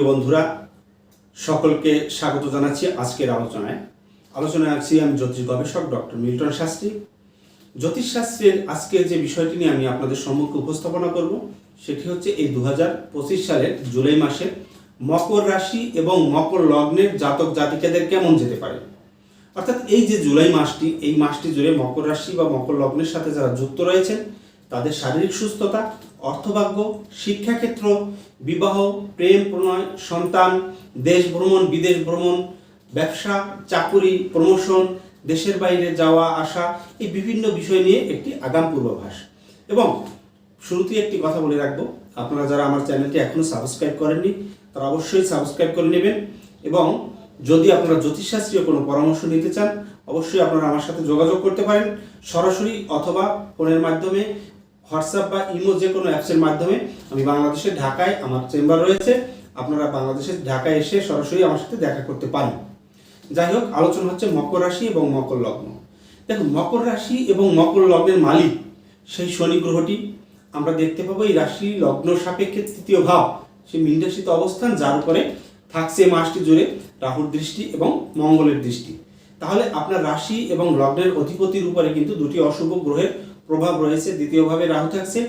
প্রিয় বন্ধুরা, সকলকে স্বাগত জানাচ্ছি আজকের আলোচনায়। আলোচনায় আছি আমি জ্যোতিষ গবেষক ডক্টর মিল্টন শাস্ত্রী। জ্যোতিষ শাস্ত্রের আজকে যে বিষয়টি নিয়ে আমি আপনাদের সম্মুখে উপস্থাপনা করব, সেটি হচ্ছে এই দু সালের জুলাই মাসে মকর রাশি এবং মকর লগ্নের জাতক জাতিকাদের কেমন যেতে পারে। অর্থাৎ এই যে জুলাই মাসটি, এই মাসটি জুড়ে মকর রাশি বা মকর লগ্নের সাথে যারা যুক্ত রয়েছেন, তাদের শারীরিক সুস্থতা অর্থভাগ্য, শিক্ষাক্ষেত্র, বিবাহ, প্রেম, প্রণয়, সন্তান, দেশ ভ্রমণ, বিদেশ ভ্রমণ, ব্যবসা, চাকুরি, প্রমোশন, দেশের বাইরে যাওয়া, আসা, এই বিভিন্ন বিষয় নিয়ে একটি আগাম পূর্বাভাস। এবং শুরুতেই একটি কথা বলে রাখব, আপনারা যারা আমার চ্যানেলটি এখনও সাবস্ক্রাইব করেননি, তারা অবশ্যই সাবস্ক্রাইব করে নেবেন এবং যদি আপনারা জ্যোতিষশাস্ত্রীয় কোনো পরামর্শ নিতে চান, অবশ্যই আপনারা আমার সাথে যোগাযোগ করতে পারেন, সরাসরি অথবা ফোনের মাধ্যমে হোয়াটসঅ্যাপ বা ইমো যে কোনো অ্যাপসের মাধ্যমে আমি বাংলাদেশের ঢাকায় আমার চেম্বার রয়েছে। আপনারা বাংলাদেশের ঢাকায় এসে সরাসরি আমার সাথে দেখা করতে পারেন। যাই হোক, আলোচনা হচ্ছে মকর রাশি এবং মকর লগ্ন। দেখুন, মকর রাশি এবং মকর লগ্নের মালিক সেই শনি গ্রহটি। আমরা দেখতে পাবো এই রাশি লগ্ন সাপেক্ষে তৃতীয় ভাব। সেই মিন্ডাসিত অবস্থান, যার উপরে থাকছে মাসটি জুড়ে রাহুর দৃষ্টি এবং মঙ্গলের দৃষ্টি। তাহলে আপনার রাশি এবং লগ্নের অধিপতির উপরে কিন্তু দুটি অশুভ গ্রহের প্রভাব রয়েছে। দ্বিতীয়ভাবে রাহু থাকছে।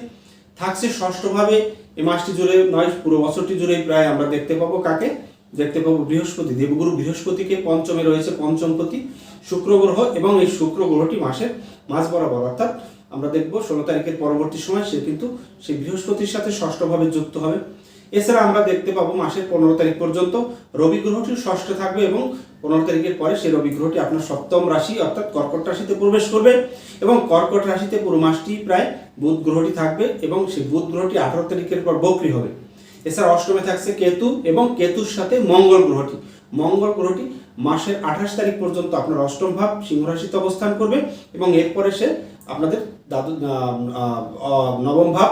থাকছে ষষ্ঠভাবে। এই মাসটি জুড়ে নয়, পুরো বছরটি জুড়ে প্রায় আমরা দেখতে পাবো কাকে? দেখতে পাবো বৃহস্পতি। দেবগুরু বৃহস্পতিকে পঞ্চমে রয়েছে, পঞ্চমপতি। শুক্র গ্রহ এবং এই শুক্র গ্রহটি মাসের মাঝ বরাবর, অর্থাৎ আমরা দেখব ষোলো তারিখের পরবর্তী সময় সে কিন্তু সেই বৃহস্পতির সাথে ষষ্ঠভাবে যুক্ত হবে। এছাড়া আমরা দেখতে পাবো মাসের পনেরো তারিখ পর্যন্ত রবি গ্রহটি ষষ্ঠে থাকবে এবং পনেরো তারিখের পরে সেই রবি গ্রহটি আপনার সপ্তম রাশি, অর্থাৎ কর্কট রাশিতে প্রবেশ করবে এবং কর্কট রাশিতে পুরো মাসটি প্রায় বুধ গ্রহটি থাকবে এবং সেই বুধ গ্রহটি আঠারো তারিখের পর বকরি হবে। এছাড়া অষ্টমে থাকছে কেতু এবং কেতুর সাথে মঙ্গল গ্রহটি। মঙ্গল গ্রহটি মাসের আঠাশ তারিখ পর্যন্ত আপনার অষ্টম ভাব সিংহ রাশিতে অবস্থান করবে এবং এরপরে সে আপনাদের দাদু নবম ভাব,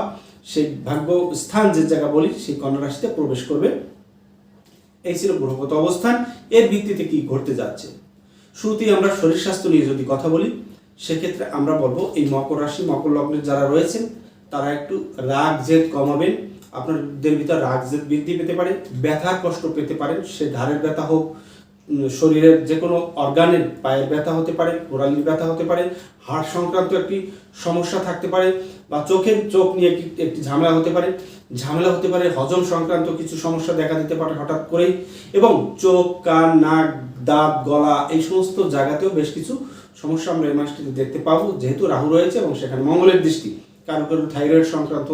সেই ভাগ্য স্থান যে জায়গা বলি, সেই কন্যা রাশিতে প্রবেশ করবে। এই ছিল গ্রহগত অবস্থান। এর ভিত্তিতে কি ঘটতে যাচ্ছে? শুরুতেই আমরা শরীর স্বাস্থ্য নিয়ে যদি কথা বলি, সেক্ষেত্রে আমরা বলব এই মকর রাশি, মকর লগ্নের যারা রয়েছেন, তারা একটু রাগ জেদ কমাবেন। আপনাদের ভিতর রাগ জেদ বৃদ্ধি পেতে পারে, ব্যথার কষ্ট পেতে পারেন, সে ধারের ব্যথা হোক শরীরের যে কোনো অর্গানের পায়ের ব্যথা হতে পারে, গোড়ালির ব্যথা হতে পারে, হাড় সংক্রান্ত একটি সমস্যা থাকতে পারে বা চোখের চোখ নিয়ে একটি একটি ঝামেলা হতে পারে। ঝামেলা হতে পারে হজম সংক্রান্ত কিছু সমস্যা দেখা দিতে পারে হঠাৎ করেই এবং চোখ, কান, নাক, দাঁত, গলা এই সমস্ত জায়গাতেও বেশ কিছু সমস্যা আমরা এই মাসটিতে দেখতে পাবো। যেহেতু রাহু রয়েছে এবং সেখানে মঙ্গলের দৃষ্টি, কারও কারও থাইরয়েড সংক্রান্ত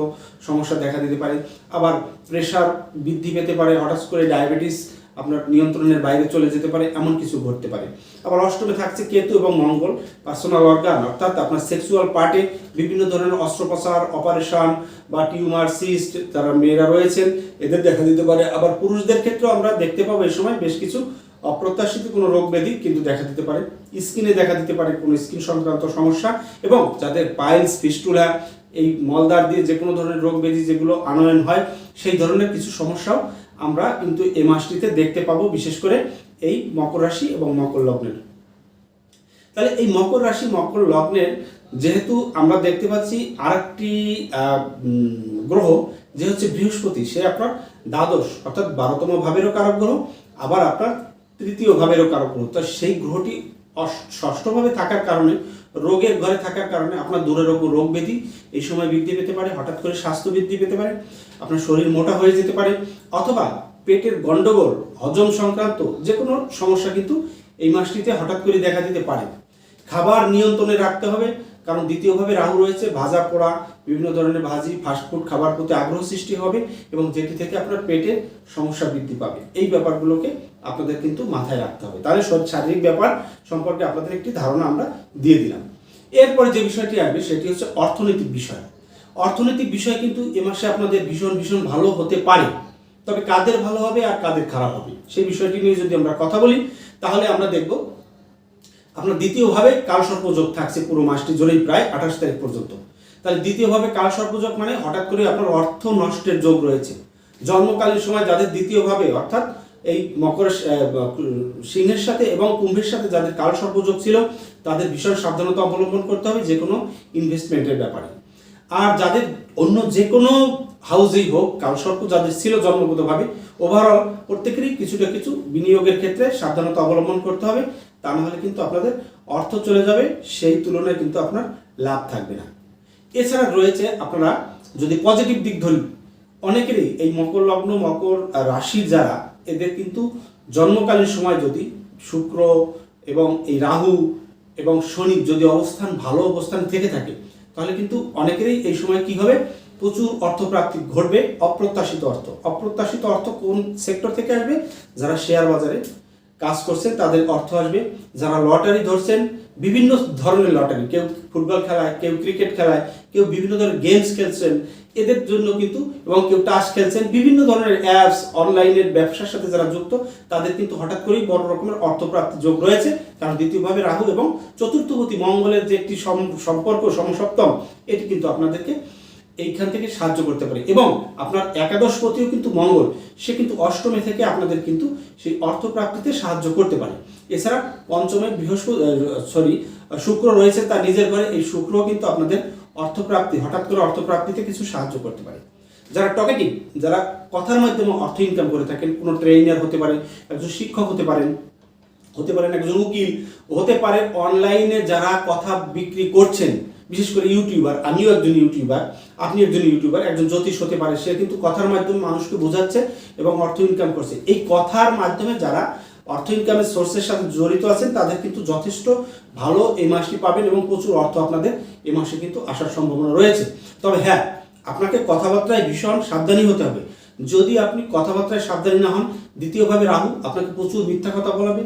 সমস্যা দেখা দিতে পারে। আবার প্রেশার বৃদ্ধি পেতে পারে, হঠাৎ করে ডায়াবেটিস আপনার নিয়ন্ত্রণের বাইরে চলে যেতে পারে, এমন কিছু ঘটতে পারে। আবার অষ্টমে থাকছে কেতু এবং মঙ্গল পার্সোনাল অর্গান অর্থাৎ আপনার সেক্সুয়াল পার্টে বিভিন্ন ধরনের অস্ত্রোপচার অপারেশন বা টিউমার সিস্ট যারা মেয়েরা রয়েছেন, এদের দেখা দিতে পারে। আবার পুরুষদের ক্ষেত্রেও আমরা দেখতে পাবো এই সময় বেশ কিছু অপ্রত্যাশিত কোনো রোগ ব্যাধি কিন্তু দেখা দিতে পারে। স্কিনে দেখা দিতে পারে কোনো স্কিন সংক্রান্ত সমস্যা এবং যাদের পাইলস, ফিস্টুলা, এই মলদার দিয়ে যে কোনো ধরনের রোগ ব্যাধি যেগুলো আনয়ন হয়, সেই ধরনের কিছু সমস্যাও আমরা কিন্তু এই মাসটিতে দেখতে পাবো বিশেষ করে এই মকর রাশি এবং মকর লগ্নের। তাহলে এই মকর রাশি মকর লগ্নের যেহেতু আমরা দেখতে পাচ্ছি আহ, উম, গ্রহ যে হচ্ছে বৃহস্পতি সে আপনার দ্বাদশ অর্থাৎ বারোতম ভাবেরও কারক গ্রহ আবার আপনার তৃতীয় ভাবেরও কারক গ্রহ। তো সেই গ্রহটি ষষ্ঠভাবে থাকার কারণে রোগের ঘরে থাকার কারণে আপনার দূরের রোগ রোগ ব্যাধি এই সময় বৃদ্ধি পেতে পারে হঠাৎ করে স্বাস্থ্য বৃদ্ধি পেতে পারে। আপনার শরীর মোটা হয়ে যেতে পারে, অথবা পেটের গন্ডগোল, হজম সংক্রান্ত যে কোনো সমস্যা কিন্তু এই মাসটিতে হঠাৎ করে দেখা দিতে পারে। খাবার নিয়ন্ত্রণে রাখতে হবে, কারণ দ্বিতীয়ভাবে রাহু রয়েছে, ভাজা পোড়া, বিভিন্ন ধরনের ভাজি ফাস্টফুড খাবার প্রতি আগ্রহ সৃষ্টি হবে এবং যেটি থেকে আপনার পেটে সমস্যা বৃদ্ধি পাবে। এই ব্যাপারগুলোকে আপনাদের কিন্তু মাথায় রাখতে হবে। তাহলে শারীরিক ব্যাপার সম্পর্কে আপনাদের একটি ধারণা আমরা দিয়ে দিলাম। এরপরে যে বিষয়টি আসবে, সেটি হচ্ছে অর্থনৈতিক বিষয়। অর্থনৈতিক বিষয় কিন্তু এ মাসে আপনাদের ভীষণ ভীষণ ভালো হতে পারে। তবে কাদের ভালো হবে আর কাদের খারাপ হবে, সেই বিষয়টি নিয়ে যদি আমরা কথা বলি, তাহলে আমরা দেখব আপনার দ্বিতীয়ভাবে কালসর্পযোগ থাকছে পুরো মাসটি জুড়েই প্রায় আঠাশ তারিখ পর্যন্ত। তাহলে দ্বিতীয়ভাবে কালসর্পযোগ মানে হঠাৎ করে আপনার অর্থ নষ্টের যোগ রয়েছে। জন্মকালীন সময় যাদের দ্বিতীয়ভাবে, অর্থাৎ এই মকর সিংহের সাথে এবং কুম্ভের সাথে যাদের কালসর্পযোগ ছিল, তাদের ভীষণ সাবধানতা অবলম্বন করতে হবে যে কোনো ইনভেস্টমেন্টের ব্যাপারে। আর যাদের অন্য যে কোনো হাউসেই হোক কালসর্প যাদের ছিল জন্মগতভাবে ওভারঅল প্রত্যেকেরই কিছুটা কিছু বিনিয়োগের ক্ষেত্রে সাবধানতা অবলম্বন করতে হবে। তা না হলে কিন্তু আপনাদের অর্থ চলে যাবে, সেই তুলনায় কিন্তু আপনার লাভ থাকবে না। এছাড়া রয়েছে আপনারা যদি পজিটিভ দিক ধরি, অনেকেরই এই মকর লগ্ন, মকর রাশির যারা, এদের কিন্তু জন্মকালীন সময় যদি শুক্র এবং এই রাহু এবং শনি যদি অবস্থান ভালো অবস্থান থেকে থাকে তাহলে কিন্তু অনেকেরই এই সময় কি হবে? প্রচুর অর্থপ্রাপ্তি ঘটবে, অপ্রত্যাশিত অর্থ। অপ্রত্যাশিত অর্থ কোন সেক্টর থেকে আসবে? যারা শেয়ার বাজারে কাজ করছে, তাদের অর্থ আসবে। যারা লটারি ধরছেন, বিভিন্ন ধরনের লটারি কেউ ফুটবল খেলায়, কেউ ক্রিকেট খেলায় কেউ বিভিন্ন ধরনের গেমস খেলছেন, এদের জন্য কিন্তু, এবং কেউ টাস খেলছেন, বিভিন্ন ধরনের অ্যাপস অনলাইনের ব্যবসার সাথে যারা যুক্ত, তাদের কিন্তু হঠাৎ করেই বড় রকমের অর্থপ্রাপ্তি যোগ রয়েছে। কারণ দ্বিতীয়ভাবে রাহু এবং চতুর্থপতি মঙ্গলের যে একটি সম- সম্পর্ক সমসপ্তম, এটি কিন্তু আপনাদেরকে এইখান থেকে সাহায্য করতে পারে। এবং আপনার একাদশপতিও কিন্তু মঙ্গল, সে কিন্তু অষ্টমে থেকে আপনাদের কিন্তু সেই অর্থপ্রাপ্তিতে সাহায্য করতে পারে। এছাড়া পঞ্চমে বৃহস্পতি সরি, শুক্র রয়েছে তার নিজের ঘরে, এই শুক্র কিন্তু আপনাদের অর্থপ্রাপ্তি, হঠাৎ করে অর্থপ্রাপ্তিতে কিছু সাহায্য করতে পারে। যারা টকেটিভ, যারা কথার মাধ্যমে অর্থ ইনকাম করে থাকেন, কোনো ট্রেনার হতে পারে, একজন শিক্ষক হতে পারেন হতে পারেন একজন উকিল, হতে পারে অনলাইনে যারা কথা বিক্রি করছেন, বিশেষ করে ইউটিউবার আমিও একজন ইউটিউবার আপনি একজন ইউটিউবার একজন জ্যোতিষ হতে পারে, সে কিন্তু কথার মাধ্যমে মানুষকে বোঝাচ্ছে এবং অর্থ ইনকাম করছে। এই কথার মাধ্যমে যারা অর্থ ইনকামের সোর্সের সাথে জড়িত আছেন, তাদের কিন্তু যথেষ্ট ভালো এই মাসটি পাবেন এবং প্রচুর অর্থ আপনাদের এই মাসে কিন্তু আসার সম্ভাবনা রয়েছে। তবে হ্যাঁ আপনাকে কথাবার্তায় ভীষণ সাবধানী হতে হবে। যদি আপনি কথাবার্তায় সাবধানী না হন, দ্বিতীয়ভাবে রাহু আপনাকে প্রচুর মিথ্যা কথা বলাবে।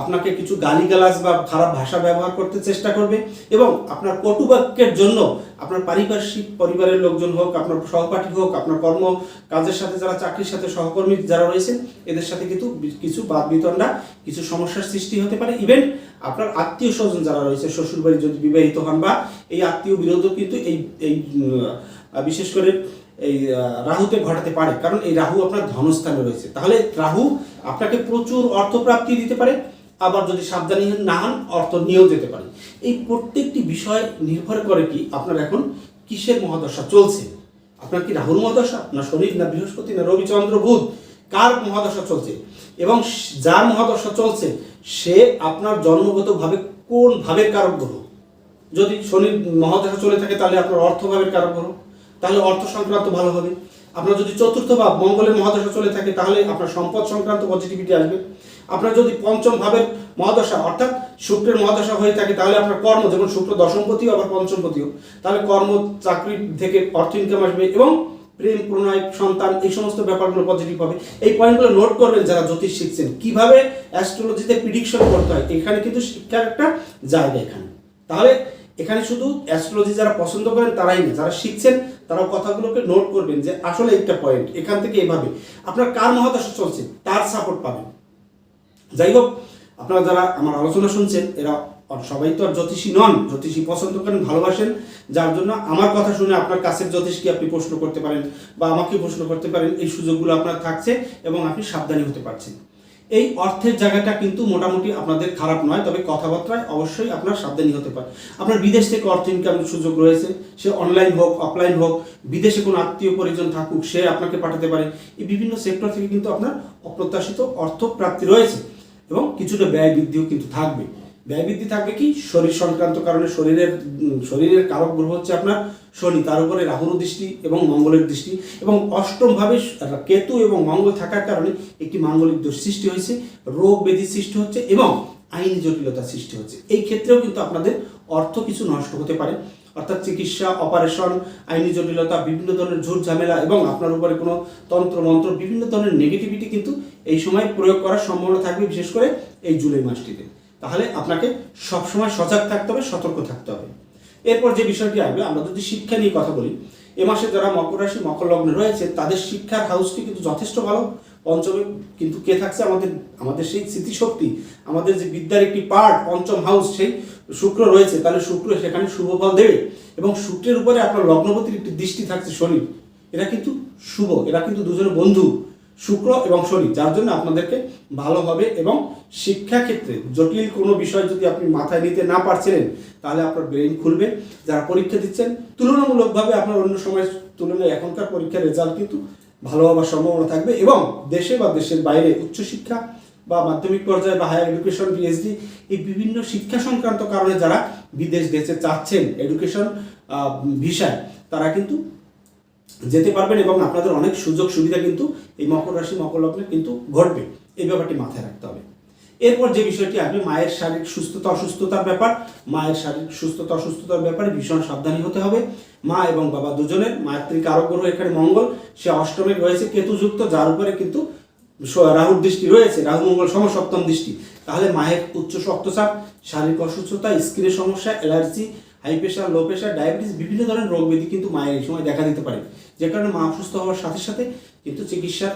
আপনাকে কিছু গালিগালাজ বা খারাপ ভাষা ব্যবহার করতে চেষ্টা করবে এবং আপনার কটুবাক্যের জন্য আপনার পারিপার্শ্বিক পরিবারের লোকজন হোক, আপনার সহপাঠী হোক, আপনার কর্ম কাজের সাথে যারা চাকরির সাথে সহকর্মী যারা রয়েছেন, এদের সাথে কিন্তু কিছু বাদ বিতণ্ডা, কিছু সমস্যার সৃষ্টি হতে পারে। ইভেন আপনার আত্মীয় স্বজন যারা রয়েছে, শ্বশুরবাড়ি যদি বিবাহিত হন বা এই আত্মীয় বিরোধও কিন্তু এই এই বিশেষ করে এই রাহুতে ঘটাতে পারে। কারণ এই রাহু আপনার ধনস্থানে রয়েছে। তাহলে রাহু আপনাকে প্রচুর অর্থপ্রাপ্তি দিতে পারে। আবার যদি সাবধানী না হন, অর্থ নিয়েও যেতে পারে এই প্রত্যেকটি বিষয় নির্ভর করে কি আপনার এখন কিসের মহাদশা চলছে? আপনার কি রাহুল মহাদশা, না শনি না বৃহস্পতি না রবিচন্দ্র বুধ? কার মহাদশা চলছে? এবং যার মহাদশা চলছে, সে আপনার জন্মগতভাবে কোন ভাবের কারক গ্রহ? যদি শনির মহাদশা চলে থাকে, তাহলে আপনার অর্থভাবের কারক গ্রহ। তাহলে অর্থ সংক্রান্ত ভালো হবে। আপনার যদি চতুর্থ ভাব, মঙ্গলের মহাদশা চলে থাকে, তাহলে আপনার সম্পদ সংক্রান্ত পজিটিভিটি আসবে। আপনার যদি পঞ্চম ভাবের মহাদশা, অর্থাৎ শুক্রের মহাদশা হয়ে থাকে, তাহলে আপনার কর্ম, যেমন শুক্র দশমপতিও আবার পঞ্চমপতিও তাহলে কর্ম, চাকরি থেকে অর্থ ইনকাম আসবে এবং প্রেম, প্রণয়, সন্তান, এই সমস্ত ব্যাপারগুলো পজিটিভ হবে এই পয়েন্টগুলো নোট করবেন যারা জ্যোতিষ শিখছেন। কীভাবে অ্যাস্ট্রোলজিতে প্রিডিকশন করতে হয়? এখানে কিন্তু শিক্ষার একটা জায়গা এখানে। তাহলে এখানে শুধু অ্যাস্ট্রোলজি যারা পছন্দ করেন, তারাই না। যারা শিখছেন তারা কথাগুলোকে নোট করবেন যে আসলে একটা পয়েন্ট এখান থেকে এভাবে। আপনার কার মহাদশা চলছে? তার সাপোর্ট পাবেন। যাই হোক আপনারা যারা আমার আলোচনা শুনছেন, এরা সবাই তো আর জ্যোতিষী নন, জ্যোতিষী পছন্দ করেন, ভালোবাসেন। যার জন্য আমার কথা শুনে আপনার কাছের জ্যোতিষকে আপনি প্রশ্ন করতে পারেন বা আমাকে প্রশ্ন করতে পারেন, এই সুযোগগুলো আপনার থাকছে এবং আপনি সাবধানী হতে পারছেন। এই অর্থের জায়গাটা কিন্তু মোটামুটি আপনাদের খারাপ নয়, তবে কথাবার্তায় অবশ্যই আপনার সাবধানী হতে পারে আপনার বিদেশ থেকে অর্থ ইনকামের সুযোগ রয়েছে, সে অনলাইন হোক অফলাইন হোক, বিদেশে কোনো আত্মীয় পরিজন থাকুক, সে আপনাকে পাঠাতে পারে। এই বিভিন্ন সেক্টর থেকে কিন্তু আপনার অপ্রত্যাশিত অর্থ প্রাপ্তি রয়েছে। এবং কিছুটা ব্যয় বৃদ্ধিও কিন্তু থাকবে। ব্যয় বৃদ্ধি থাকবে কি? শরীর সংক্রান্ত কারণে শরীরের শরীরের কারক গ্রহ হচ্ছে আপনার শনি। তার উপরে রাহুর দৃষ্টি এবং মঙ্গলের দৃষ্টি এবং অষ্টম ভাবে কেতু এবং মঙ্গল থাকার কারণে একটি মাঙ্গলিক দোষ সৃষ্টি হয়েছে, রোগ ব্যাধি সৃষ্টি হচ্ছে এবং আইনি জটিলতা সৃষ্টি হচ্ছে। এই ক্ষেত্রেও কিন্তু আপনাদের অর্থ কিছু নষ্ট হতে পারে। অর্থাৎ চিকিৎসা অপারেশন আইনি জটিলতা, বিভিন্ন ধরনের ঝুট ঝামেলা এবং আপনার উপরে কোনো তন্ত্র, মন্ত্র, বিভিন্ন ধরনের নেগেটিভিটি কিন্তু এই সময় প্রয়োগ করার সম্ভাবনা থাকবে, বিশেষ করে এই জুলাই মাসটিতে। তাহলে আপনাকে সবসময় সজাগ থাকতে হবে, সতর্ক থাকতে হবে। এরপর যে বিষয়টি আসবে, আমরা যদি শিক্ষা নিয়ে কথা বলি, এ মাসে যারা মকর রাশি, মকর লগ্নে রয়েছে, তাদের শিক্ষার হাউসটি কিন্তু যথেষ্ট ভালো। পঞ্চমে কিন্তু কে থাকছে? আমাদের আমাদের সেই স্মৃতিশক্তি, আমাদের যে বিদ্যার একটি পার্ট পঞ্চম হাউস সেই শুক্র রয়েছে, তাহলে শুক্র সেখানে শুভ ফল দেবে এবং শুক্রের উপরে আপনার লগ্নপতির একটি দৃষ্টি থাকছে শনি। এরা কিন্তু শুভ, এরা কিন্তু দুজনে বন্ধু, শুক্র এবং শনি, যার জন্য আপনাদেরকে ভালো হবে এবং শিক্ষাক্ষেত্রে জটিল কোনো বিষয় যদি আপনি মাথায় নিতে না পারছিলেন, তাহলে আপনার ব্রেন খুলবে। যারা পরীক্ষা দিচ্ছেন, তুলনামূলকভাবে আপনার অন্য সময়ের তুলনায় এখনকার পরীক্ষার রেজাল্ট কিন্তু ভালো হওয়ার সম্ভাবনা থাকবে এবং দেশে বা দেশের বাইরে উচ্চশিক্ষা বা মাধ্যমিক পর্যায়ে বা হায়ার এডুকেশন পিএইচডি এই বিভিন্ন শিক্ষা সংক্রান্ত কারণে যারা বিদেশ দেশে চাচ্ছেন এডুকেশন ভিসায় তারা কিন্তু যেতে পারবেন এবং আপনাদের অনেক সুযোগ সুবিধা কিন্তু এই মকর রাশি, মকর লগ্নে কিন্তু ঘটবে। এই ব্যাপারটি মাথায় রাখতে হবে। এরপর যে বিষয়টি আসবে, মায়ের শারীরিক সুস্থতা, অসুস্থতার ব্যাপার। মায়ের শারীরিক সুস্থতা, অসুস্থতার ব্যাপারে ভীষণ সাবধানী হতে হবে। মা এবং বাবা দুজনের মাতৃক আরোগ্য এখানে মঙ্গল, সে অষ্টমে রয়েছে, কেতুযুক্ত, যার উপরে কিন্তু রাহুর দৃষ্টি রয়েছে রাহু মঙ্গল সম সপ্তম দৃষ্টি। তাহলে মায়ের উচ্চ রক্তচাপ, শারীরিক অসুস্থতা, স্কিনের সমস্যা, allergy, high pressure, low pressure, diabetes, বিভিন্ন ধরনের রোগ ব্যাধি কিন্তু মায়ের এই সময় দেখা দিতে পারে। যে কারণে মা অসুস্থ হওয়ার সাথে সাথে কিন্তু চিকিৎসার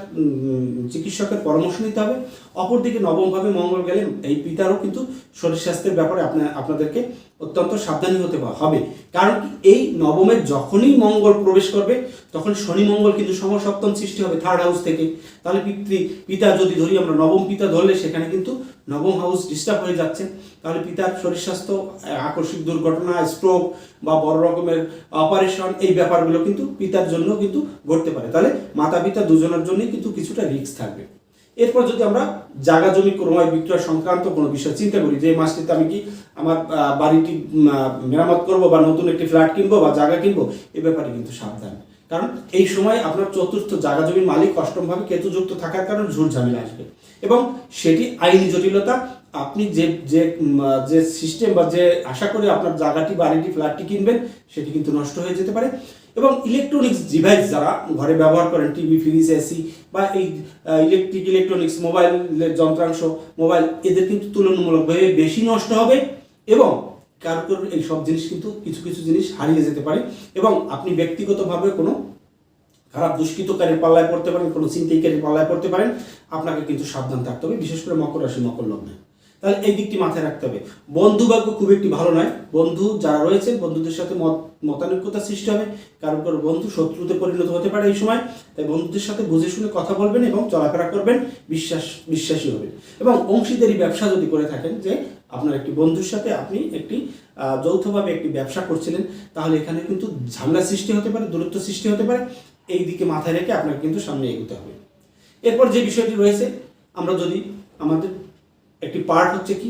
চিকিৎসকের পরামর্শ নিতে হবে। অপরদিকে নবমভাবে মঙ্গল গেলে এই পিতারও কিন্তু শরীর স্বাস্থ্যের ব্যাপারে আপনার আপনাদেরকে অত্যন্ত সাবধানী হতে হবে। কারণ এই নবমের যখনই মঙ্গল প্রবেশ করবে, তখন শনি মঙ্গল কিন্তু সমসপ্তম সৃষ্টি হবে থার্ড হাউস থেকে। তাহলে পিতৃ, পিতা যদি ধরি, আমরা নবম পিতা ধরলে সেখানে কিন্তু নবম হাউস ডিস্টার্ব হয়ে যাচ্ছে। তাহলে পিতার শরীর স্বাস্থ্য আকস্মিক দুর্ঘটনা স্ট্রোক বা বড় রকমের অপারেশন এই ব্যাপারগুলো কিন্তু পিতার জন্য কিন্তু ঘটতে পারে। তাহলে মাতা পিতা দুজনের জন্যই কিন্তু কিছুটা রিস্ক থাকবে। এরপর যদি আমরা জায়গা জমি ক্রয় বিক্রয় সংক্রান্ত কোনো বিষয় চিন্তা করি, যে মাসটিতে আমি কি আমার বাড়িটি মেরামত করব বা নতুন একটি ফ্ল্যাট কিনবো বা জায়গা কিনবো, এ ব্যাপারে কিন্তু সাবধান। কারণ এই সময় আপনার চতুর্থ জায়গা জমির মালিক অষ্টমভাবে কেতুযুক্ত থাকার কারণে ঝুট ঝামেলা আসবে। এবং সেটি আইনি জটিলতা, আপনি যে যে যে সিস্টেম বা যে আশা করে আপনার জায়গাটি বাড়িটি, ফ্ল্যাটটি কিনবেন, সেটি কিন্তু নষ্ট হয়ে যেতে পারে। এবং ইলেকট্রনিক্স ডিভাইস যারা ঘরে ব্যবহার করেন টিভি ফ্রিজ এসি বা এই ইলেকট্রিক ইলেকট্রনিক্স মোবাইল যন্ত্রাংশ মোবাইল এদের কিন্তু তুলনামূলকভাবে বেশি নষ্ট হবে এবং কারও কারও এই সব জিনিস কিন্তু কিছু কিছু জিনিস হারিয়ে যেতে পারে এবং আপনি ব্যক্তিগতভাবে কোনো খারাপ দুষ্কৃতকারীর পাল্লায় পড়তে পারেন, কোনো চিন্তাইকারীর পাল্লায় পড়তে পারেন, আপনাকে কিন্তু সাবধান থাকতে হবে, বিশেষ করে মকর রাশি, মকর লগ্নে। তাহলে এই দিকটি মাথায় রাখতে হবে। বন্ধু ভাগ্য খুব একটি ভালো নয়। বন্ধু যারা রয়েছে বন্ধুদের সাথে মত, মতানৈক্যতা সৃষ্টি হবে। কারণ কারও বন্ধু শত্রুতে পরিণত হতে পারে এই সময়। তাই বন্ধুদের সাথে বুঝে শুনে কথা বলবেন এবং চলাফেরা করবেন, বিশ্বাস, বিশ্বাসী হবেন। এবং অংশীদারি ব্যবসা যদি করে থাকেন যে আপনার একটি বন্ধুর সাথে আপনি একটি যৌথভাবে একটি ব্যবসা করছিলেন, তাহলে এখানে কিন্তু ঝামেলা সৃষ্টি হতে পারে, দূরত্ব সৃষ্টি হতে পারে। এই দিকে মাথায় রেখে আপনাকে কিন্তু সামনে এগোতে হবে। এরপর যে বিষয়টি রয়েছে, আমরা যদি আমাদের একটি পার্ট হচ্ছে কি,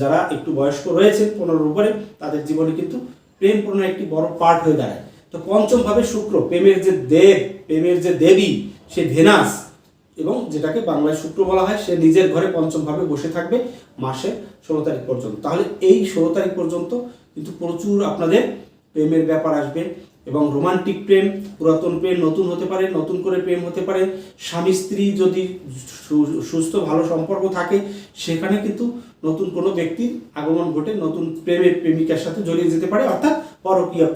যারা একটু বয়স্ক রয়েছেন, পনেরোর উপরে, তাদের জীবনে কিন্তু প্রেম পূর্ণ একটি বড় পার্ট হয়ে দাঁড়ায়। তো পঞ্চম ভাবে শুক্র, প্রেমের যে দেব, প্রেমের যে দেবী, সে ভেনাস। এবং যেটাকে বাংলায় শুক্র বলা হয়, সে নিজের ঘরে পঞ্চম ভাবে বসে থাকবে মাসে ষোলো তারিখ পর্যন্ত। তাহলে এই ষোলো তারিখ পর্যন্ত কিন্তু প্রচুর আপনাদের প্রেমের ব্যাপার আসবে। এবং রোমান্টিক প্রেম, পুরাতন প্রেম, নতুন হতে পারে, নতুন করে প্রেম হতে পারে, স্বামী স্ত্রী যদি সুস্থ, ভালো সম্পর্ক থাকে, সেখানে কিন্তু নতুন কোনো ব্যক্তির আগমন ঘটে, নতুন প্রেমের প্রেমিকার সাথে জড়িয়ে যেতে পারে, অর্থাৎ পরকীয়া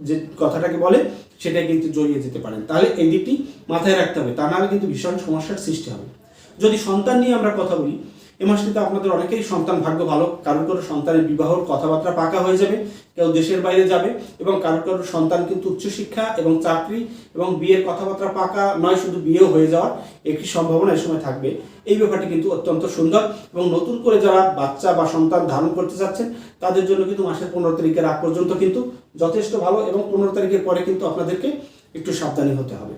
যে কথাটাকে বলে, সেটাই কিন্তু জড়িয়ে যেতে পারেন তাহলে এই দিকটি মাথায় রাখতে হবে, তা নাহলে কিন্তু ভীষণ সমস্যার সৃষ্টি হবে। যদি সন্তান নিয়ে আমরা কথা বলি এ মাসটিতে আপনাদের অনেকেই সন্তান ভাগ্য ভালো। কারোর কারও সন্তানের বিবাহর কথাবার্তা পাকা হয়ে যাবে, কেউ দেশের বাইরে যাবে এবং কারোর কারোর সন্তান কিন্তু উচ্চশিক্ষা এবং চাকরি এবং বিয়ের কথাবার্তা পাকা নয়, শুধু বিয়েও হয়ে যাওয়ার একটি সম্ভাবনা এই সময় থাকবে। এই ব্যাপারটি কিন্তু অত্যন্ত সুন্দর এবং নতুন করে যারা বাচ্চা বা সন্তান ধারণ করতে চাচ্ছেন, তাদের জন্য কিন্তু মাসের পনেরো তারিখের আগ পর্যন্ত কিন্তু যথেষ্ট ভালো এবং পনেরো তারিখের পরে কিন্তু আপনাদেরকে একটু সাবধানী হতে হবে।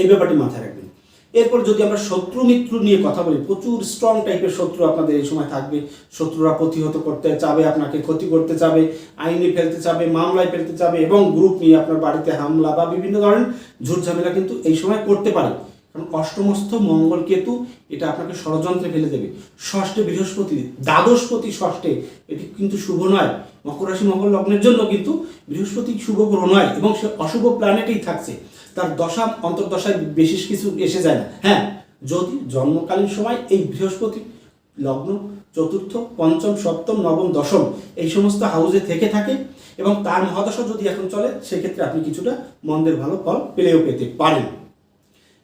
এই ব্যাপারটি মাথায় রাখবেন। এরপর যদি আমরা শত্রু মিত্র নিয়ে কথা বলি, প্রচুর স্ট্রং টাইপের শত্রু আপনাদের এই সময় থাকবে। শত্রুরা প্রতিহত করতে চাবে, আপনাকে ক্ষতি করতে চাবে, আইনে ফেলতে চাবে, মামলায় ফেলতে চাবে এবং গ্রুপ নিয়ে আপনার বাড়িতে হামলা বা বিভিন্ন ধরনের ঝুট ঝামেলা কিন্তু এই সময় করতে পারে। কারণ অষ্টমস্থ মঙ্গল কেতু এটা আপনাকে ষড়যন্ত্রে ফেলে দেবে। ষষ্ঠে বৃহস্পতি, দ্বাদশপতি ষষ্ঠে এটি কিন্তু শুভ নয়। মকর রাশি মকর লগ্নের জন্য কিন্তু বৃহস্পতি শুভ গ্রহ নয় এবং সে অশুভ প্ল্যানেটেই থাকছে। তার দশা, অন্তর্দশায় বিশেষ কিছু এসে যায় না। হ্যাঁ যদি জন্মকালীন সময় এই বৃহস্পতি, লগ্ন, চতুর্থ, পঞ্চম, সপ্তম, নবম, দশম এই সমস্ত হাউসে থেকে থাকে এবং তার মহাদশা যদি এখন চলে, সেক্ষেত্রে আপনি কিছুটা মন্দের ভালো ফল পেলেও পেতে পারেন।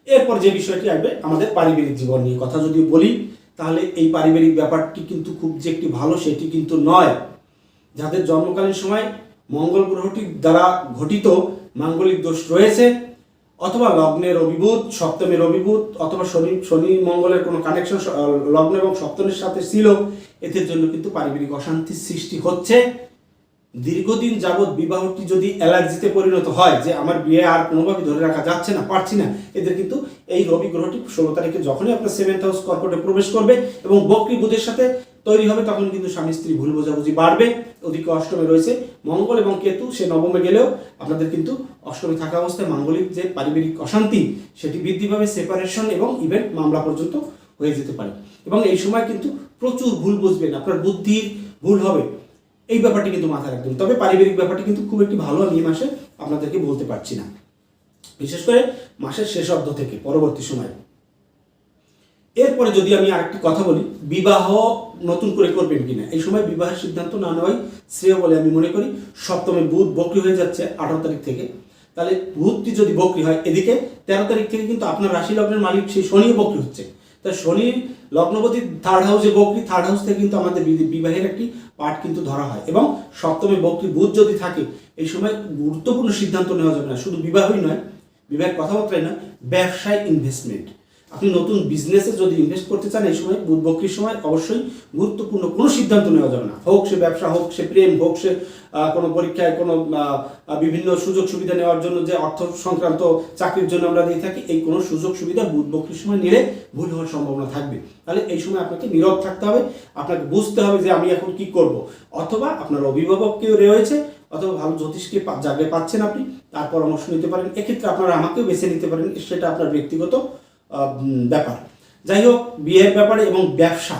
এরপর যে বিষয়টি আসবে, আমাদের পারিবারিক জীবন নিয়ে কথা যদি বলি, তাহলে এই পারিবারিক ব্যাপারটি কিন্তু খুব যে একটি ভালো, সেটি কিন্তু নয়। যাদের জন্মকালীন সময় মঙ্গল গ্রহটি দ্বারা ঘটিত, মাঙ্গলিক দোষ রয়েছে অথবা লগ্নের অভিভূত, সপ্তমের অভিভূত, অথবা শনি শনি মঙ্গলের কোনো কানেকশন লগ্ন এবং সপ্তমের সাথে ছিল, এদের জন্য কিন্তু পারিবারিক অশান্তির সৃষ্টি হচ্ছে। দীর্ঘদিন যাবৎ বিবাহটি যদি অ্যালার্জিতে পরিণত হয়, যে আমার বিয়ে আর কোনোভাবে ধরে রাখা যাচ্ছে না, পারছি না, এদের কিন্তু এই রবি গ্রহটি ষোলো তারিখে যখনই আপনার সেভেন্থ হাউস কর্কটে প্রবেশ করবে এবং বক্রি বুধের সাথে তৈরি হবে, তখন কিন্তু স্বামী স্ত্রী ভুল বোঝাবুঝি বাড়বে। ওদিকে অষ্টমে রয়েছে মঙ্গল এবং কেতু, সে নবমে গেলেও আপনাদের কিন্তু অষ্টমে থাকা অবস্থায় মাঙ্গলিক যে পারিবারিক অশান্তি, সেটি বৃদ্ধি পাবে সেপারেশন এবং ইভেন্ট মামলা পর্যন্ত হয়ে যেতে পারে। এবং এই সময় কিন্তু প্রচুর ভুল বুঝবেন, আপনার বুদ্ধির ভুল হবে। এই ব্যাপারটি কিন্তু মাথায় রাখবেন। তবে পারিবারিক ব্যাপারটি কিন্তু খুব একটি ভালো, আমি মাসে আপনাদেরকে বলতে পারছি না। বিশেষ করে মাসের শেষ অর্ধ থেকে, পরবর্তী সময়। এরপরে যদি আমি আরেকটি কথা বলি, বিবাহ নতুন করে করবেন কিনা? এই সময় বিবাহের সিদ্ধান্ত না নেওয়াই শ্রেয় বলে আমি মনে করি। সপ্তমে বুধ বকরি হয়ে যাচ্ছে আঠারো তারিখ থেকে। তাহলে বুধটি যদি বকরি হয়, এদিকে তেরো তারিখ থেকে কিন্তু আপনার রাশি লগ্নের মালিক সেই শনিও বকরি হচ্ছে। তা শনির লগ্নপতি থার্ড হাউসে বকরি থার্ড হাউস থেকে কিন্তু আমাদের বিবাহের একটি পার্ট কিন্তু ধরা হয়। এবং সপ্তমে বকরি বুধ যদি থাকে, এই সময় গুরুত্বপূর্ণ সিদ্ধান্ত নেওয়া যাবে না। শুধু বিবাহই নয়, বিবাহের কথাবার্তাই নয়, ব্যবসায় ইনভেস্টমেন্ট আপনি নতুন বিজনেসে যদি ইনভেস্ট করতে চান, এই সময় বুধ বকরির সময় অবশ্যই গুরুত্বপূর্ণ কোনো সিদ্ধান্ত নেওয়া যাবে না। হোক সে ব্যবসা হোক, সে প্রেম হোক, সে কোনো পরীক্ষায় কোনো বিভিন্ন সুযোগ সুবিধা নেওয়ার জন্য যে অর্থ সংক্রান্ত চাকরির জন্য আমরা দিয়ে থাকি, এই কোনো সুযোগ সুবিধা বুধ বকরির সময় নিলে ভুল হওয়ার সম্ভাবনা থাকবে। তাহলে এই সময় আপনাকে নীরব থাকতে হবে, আপনাকে বুঝতে হবে যে আমি এখন কি করব। অথবা আপনার অভিভাবক কেউ রয়েছে, অথবা ভালো জ্যোতিষকে জায়গায় পাচ্ছেন আপনি, তার পরামর্শ নিতে পারেন। এক্ষেত্রে আপনারা আমাকেও বেছে নিতে পারেন, সেটা আপনার ব্যক্তিগত ব্যাপার। যাই হোক, বিয়ের ব্যাপারে এবং ব্যবসা,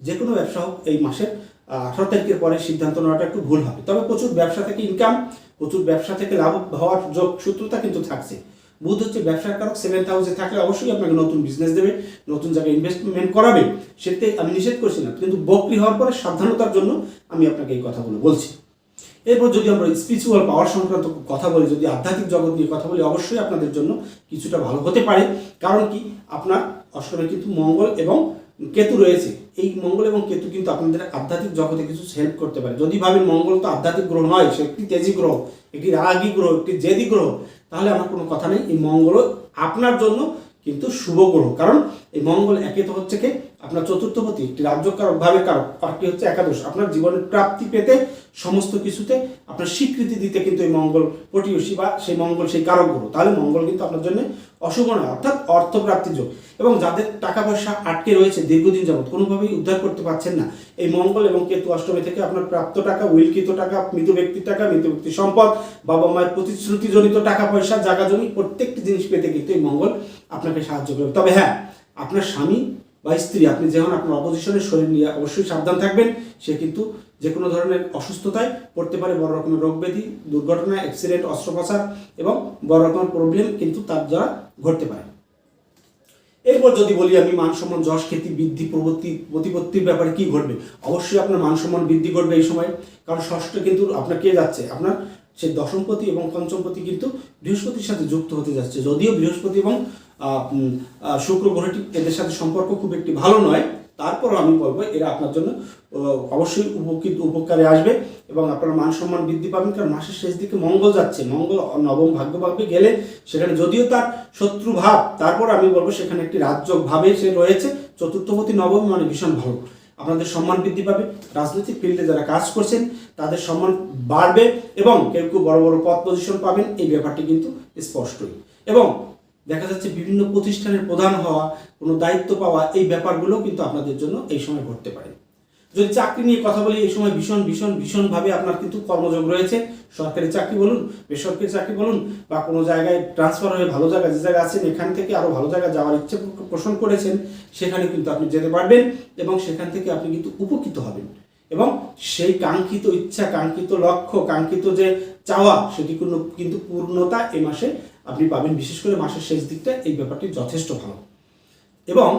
যে কোনো ব্যবসা হোক এই মাসের আঠারো তারিখের পরে সিদ্ধান্ত নেওয়াটা একটু ভুল হবে। তবে প্রচুর ব্যবসা থেকে ইনকাম প্রচুর ব্যবসা থেকে লাভ হওয়ার যোগ সূত্রতা কিন্তু থাকছে। বুধ হচ্ছে ব্যবসার কারক সেভেন্থ হাউসে থাকলে অবশ্যই আপনাকে নতুন বিজনেস দেবে, নতুন জায়গায় ইনভেস্টমেন্ট করাবে। সেটাতে আমি নিষেধ করছি না, কিন্তু বকরি হওয়ার পরে সাবধানতার জন্য আমি আপনাকে এই কথাগুলো বলছি। এরপর যদি আমরা স্পিরিচুয়াল পাওয়ার সংক্রান্ত কথা বলি, যদি আধ্যাত্মিক জগৎ নিয়ে কথা বলি, অবশ্যই আপনাদের জন্য কিছুটা ভালো হতে পারে। কারণ কি? আপনার অষ্টমে কিন্তু মঙ্গল এবং কেতু রয়েছে। এই মঙ্গল এবং কেতু কিন্তু আপনাদের আধ্যাত্মিক জগতে কিছু হেল্প করতে পারে। যদি ভাবেন মঙ্গল তো আধ্যাত্মিক গ্রহ নয়, সে একটি তেজি গ্রহ, একটি রাগী গ্রহ, একটি জেদি গ্রহ, তাহলে আমার কোনো কথা নেই। এই মঙ্গল আপনার জন্য কিন্তু শুভ গ্রহ। কারণ এই মঙ্গল একে তো হচ্ছে কে? আপনার চতুর্থপতি, একটি রাজ্যকারক ভাবে কারক আরেকটি হচ্ছে একাদশ। আপনার জীবনের প্রাপ্তি পেতে, সমস্ত কিছুতে আপনার স্বীকৃতি দিতে কিন্তু এই মঙ্গল পটিয়সী বা সেই মঙ্গল, সেই কারক গ্রহ তাহলে মঙ্গল কিন্তু আপনার জন্য অশুভ নয়, অর্থাৎ অর্থপ্রাপ্তির যোগ। এবং যাদের টাকা পয়সা আটকে রয়েছে দীর্ঘদিন যাবত কোনোভাবেই উদ্ধার করতে পারছেন না। এই মঙ্গল এবং কেতু অষ্টমী থেকে আপনার প্রাপ্ত টাকা, উইলকৃত টাকা, মৃত ব্যক্তির টাকা, মৃত ব্যক্তির সম্পদ, বাবা মায়ের প্রতিশ্রুতিজনিত টাকা পয়সা জায়গা জমি প্রত্যেকটি জিনিস পেতে কিন্তু এই মঙ্গল আপনাকে সাহায্য করবে। তবে হ্যাঁ আপনার স্বামী বা স্ত্রী, আপনি যখন আপনার অপোজিশনের শরীর নিয়ে অবশ্যই সাবধান থাকবেন। সে কিন্তু যে কোনো ধরনের অসুস্থতায় পড়তে পারে, বড় রকমের রোগ ব্যাধি, দুর্ঘটনা অ্যাক্সিডেন্ট অস্ত্রোপচার এবং বড় রকমের প্রবলেম কিন্তু তার দ্বারা ঘটতে পারে। এরপর যদি বলি আমি মান সম্মান যশ, খ্যাতি, বৃদ্ধি, প্রবৃত্তি, প্রতিপত্তির ব্যাপারে কি ঘটবে? অবশ্যই আপনার মান সম্মান বৃদ্ধি ঘটবে এই সময়। কারণ ষষ্ঠ কিন্তু আপনার কে যাচ্ছে, আপনার সেই দশমপতি এবং পঞ্চমপতি কিন্তু বৃহস্পতির সাথে যুক্ত হতে যাচ্ছে। যদিও বৃহস্পতি এবং শুক্র গ্রহটি এদের সাথে সম্পর্ক খুব একটি ভালো নয়। তারপরও আমি বলব, এরা আপনার জন্য অবশ্যই উপকৃত, উপকারে আসবে এবং আপনার মান সম্মান বৃদ্ধি পাবেন, কারণ মাসের শেষ দিকে মঙ্গল যাচ্ছে। মঙ্গল নবম ভাগ্যভাবে গেলে সেখানে যদিও তার শত্রু ভাব তারপর আমি বলব সেখানে একটি রাজ্য ভাবে সে রয়েছে। চতুর্থপতি নবম মানে ভীষণ ভালো। আপনাদের সম্মান বৃদ্ধি পাবে। রাজনৈতিক ফিল্ডে যারা কাজ করছেন, তাদের সম্মান বাড়বে এবং কেউ কেউ বড় বড় পদ পজিশন পাবেন। এই ব্যাপারটি কিন্তু স্পষ্টই। এবং দেখা যাচ্ছে বিভিন্ন প্রতিষ্ঠানের প্রধান হওয়া, কোনো দায়িত্ব পাওয়া এই ব্যাপারগুলো কিন্তু আপনাদের জন্য এই সময় ঘটতে পারে। যদি চাকরি নিয়ে কথা বলি, এই সময় ভীষণ ভীষণ, ভীষণভাবে আপনার কিন্তু কর্মযোগ রয়েছে। সরকারি চাকরি বলুন, বেসরকারি চাকরি বলুন, বা কোনো জায়গায় ট্রান্সফার হয়ে ভালো জায়গায় যে জায়গায় আছেন, এখান থেকে আরও ভালো জায়গায় যাওয়ার ইচ্ছে পোষণ করেছেন, সেখানে কিন্তু আপনি যেতে পারবেন এবং সেখান থেকে আপনি কিন্তু উপকৃত হবেন। এবং সেই কাঙ্ক্ষিত ইচ্ছা, কাঙ্ক্ষিত লক্ষ্য, কাঙ্ক্ষিত যে চাওয়া, সেটি কোনো কিন্তু পূর্ণতা এ মাসে আপনি পাবেন, বিশেষ করে মাসের শেষ দিকটা এই ব্যাপারটি যথেষ্ট ভালো। এবং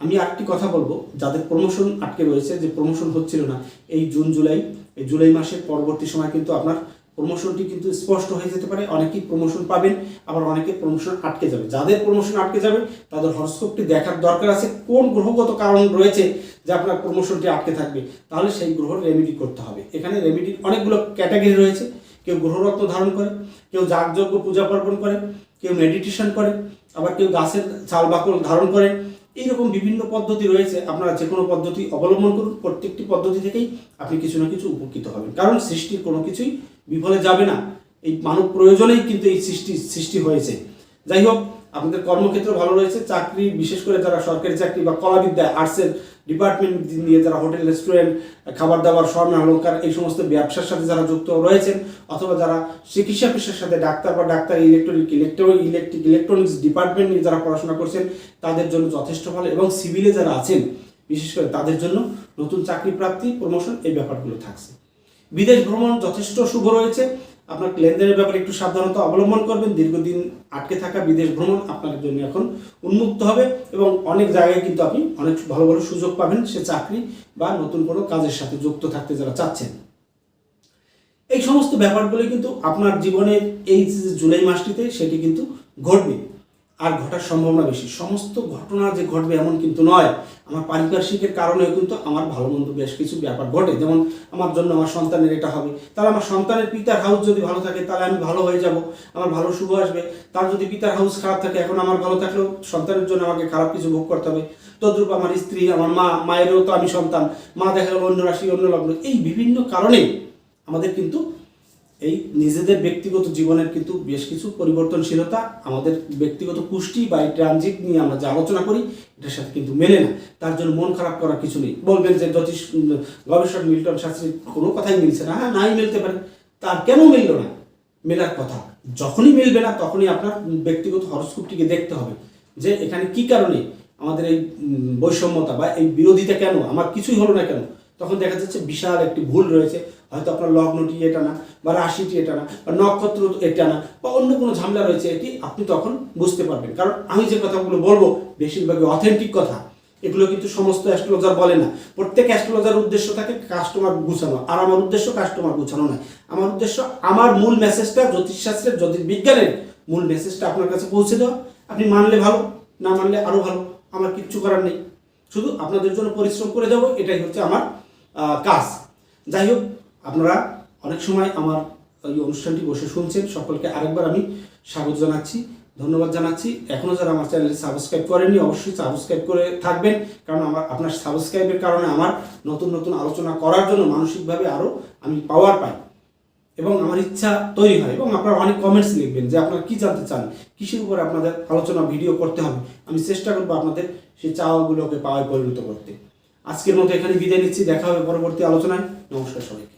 আমি আরেকটি কথা বলব, যাদের প্রমোশন আটকে রয়েছে, যে প্রমোশন হচ্ছিল না, এই জুন, জুলাই, এই জুলাই মাসের পরবর্তী সময় কিন্তু আপনার প্রমোশনটি কিন্তু স্পষ্ট হয়ে যেতে পারে, অনেকেই প্রমোশন পাবেন, আবার অনেকে প্রমোশন আটকে যাবে। যাদের প্রমোশন আটকে যাবে, তাদের হরস্কোপটি দেখার দরকার আছে, কোন গ্রহগত কারণ রয়েছে যে আপনার প্রমোশনটি আটকে থাকবে, তাহলে সেই গ্রহ রেমেডি করতে হবে। এখানে রেমেডির অনেকগুলো ক্যাটাগরি রয়েছে কেউ গ্রহরত্ন ধারণ করে, কেউ যাগযজ্ঞ পূজা পার্বণ করে, কেউ মেডিটেশন করে, আবার কেউ গাছের ছাল বাকল ধারণ করে। এইরকম বিভিন্ন পদ্ধতি রয়েছে, আপনারা যে কোনো পদ্ধতি অবলম্বন করুন, প্রত্যেকটি পদ্ধতি থেকেই আপনি কিছু না কিছু উপকৃত হবেন। কারণ সৃষ্টির কোনো কিছুই বিফলে যাবে না। এই মানব প্রয়োজনেই কিন্তু এই সৃষ্টি সৃষ্টি হয়েছে। যাই হোক, আপনাদের কর্মক্ষেত্র ভালো রয়েছে, চাকরি, বিশেষ করে যারা সরকারি চাকরি বা কলাবিদ্যা আর্টসের ডিপার্টমেন্ট নিয়ে যারা হোটেল রেস্টুরেন্ট খাবার দাবার, স্বর্ণ অলঙ্কার এই সমস্ত ব্যবসার সাথে যারা যুক্ত রয়েছেন, অথবা যারা চিকিৎসা পেশার সাথে ডাক্তার বা doctor electronic electronic electric electronics department নিয়ে যারা পড়াশোনা করছেন, তাদের জন্য যথেষ্ট ভালো এবং সিভিলে যারা আছেন, বিশেষ করে তাদের জন্য নতুন চাকরি প্রাপ্তি প্রমোশন এই ব্যাপারগুলো থাকছে। বিদেশ ভ্রমণ যথেষ্ট শুভ রয়েছে। আপনার লেনদেনের ব্যাপারে একটু সাবধানতা অবলম্বন করবেন। দীর্ঘদিন আটকে থাকা বিদেশ ভ্রমণ আপনার জন্য এখন উন্মুক্ত হবে এবং অনেক জায়গায় কিন্তু আপনি অনেক ভালো ভালো সুযোগ পাবেন, সে চাকরি বা নতুন কোনো কাজের সাথে যুক্ত থাকতে যারা চাচ্ছেন। এই সমস্ত ব্যাপারগুলো কিন্তু আপনার জীবনের এই জুলাই মাসটিতে সেটি কিন্তু ঘটবে। আর ঘটার সম্ভাবনা বেশি। সমস্ত ঘটনা যে ঘটবে এমন কিন্তু নয়। আমার পারিপার্শ্বিকের কারণেও কিন্তু আমার ভালো মন্দ বেশ কিছু ব্যাপার ঘটে। যেমন আমার জন্য আমার সন্তানের এটা হবে। তাহলে আমার সন্তানের পিতার হাউস যদি ভালো থাকে, তাহলে আমি ভালো হয়ে যাব। আমার ভালো শুভ আসবে। তার যদি পিতার হাউস খারাপ থাকে, এখন আমার ভালো থাকলেও সন্তানের জন্য আমাকে খারাপ কিছু ভোগ করতে হবে। তদ্রূপ আমার স্ত্রী, আমার মা, মায়েরও তো আমি সন্তান। মা দেখা গেল অন্য রাশি, অন্য লগ্ন। এই বিভিন্ন কারণে আমাদের কিন্তু এই নিজেদের ব্যক্তিগত জীবনের কিন্তু বেশ কিছু পরিবর্তনশীলতা আমাদের ব্যক্তিগত পুষ্টি বা এই ট্রানজিট নিয়ে আমরা যে আলোচনা করি এটার সাথে কিন্তু মেলে না। তার জন্য মন খারাপ করার কিছু নেই। বলবেন যে উম, গবেষক মিল্টন শাস্ত্রীর কোনো কথাই মিলছে না। হ্যাঁ নাই মিলতে পারে। তার কেন মিলল না? মেলার কথা। যখনই মিলবে না তখনই আপনার ব্যক্তিগত হরস্কোপটিকে দেখতে হবে যে এখানে কি কারণে আমাদের এই বৈষম্যতা বা এই বিরোধিতা কেন? আমার কিছুই হলো না কেন? তখন দেখা যাচ্ছে বিশাল একটি ভুল রয়েছে। হয়তো আপনার লগ্নটি এটা না, বা রাশিটি এটা না, বা নক্ষত্র এটা না, বা অন্য কোনো ঝামেলা রয়েছে, এটি আপনি তখন বুঝতে পারবেন। কারণ আমি যে কথাগুলো বলব, বেশিরভাগই অথেন্টিক কথা। এগুলো কিন্তু সমস্ত অ্যাস্ট্রোলজার বলে না। প্রত্যেক অ্যাস্ট্রোলজার উদ্দেশ্য থাকে কাস্টমার গুছানো। আর আমার উদ্দেশ্য কাস্টমার গুছানো নয়। আমার উদ্দেশ্য আমার মূল মেসেজটা জ্যোতিষশাস্ত্রের জ্যোতিষ বিজ্ঞানের মূল মেসেজটা আপনার কাছে পৌঁছে দেওয়া। আপনি মানলে ভালো, না মানলে আরও ভালো, আমার কিচ্ছু করার নেই। শুধু আপনাদের জন্য পরিশ্রম করে যাব এটাই হচ্ছে আমার কাজ। যাই হোক, আপনারা অনেক সময় আমার এই অনুষ্ঠানটি বসে শুনছেন। সকলকে আরেকবার আমি স্বাগত জানাচ্ছি, ধন্যবাদ জানাচ্ছি। এখনও যারা আমার চ্যানেলটি সাবস্ক্রাইব করেননি, অবশ্যই সাবস্ক্রাইব করে থাকবেন। কারণ আমার, আপনার সাবস্ক্রাইবের কারণে আমার নতুন নতুন আলোচনা করার জন্য মানসিকভাবে আরও আমি পাওয়ার পাই এবং আমার ইচ্ছা তৈরি হয় এবং আপনারা অনেক কমেন্টস লিখবেন যে আপনারা কী জানতে চান, কিসের উপর আপনাদের আলোচনা ভিডিও করতে হবে। আমি চেষ্টা করব আপনাদের সেই চাওয়াগুলোকে পাওয়ায় পরিণত করতে। আজকের মতো এখানে বিদায় নিচ্ছি দেখা হবে পরবর্তী আলোচনায়। নমস্কার সবাইকে।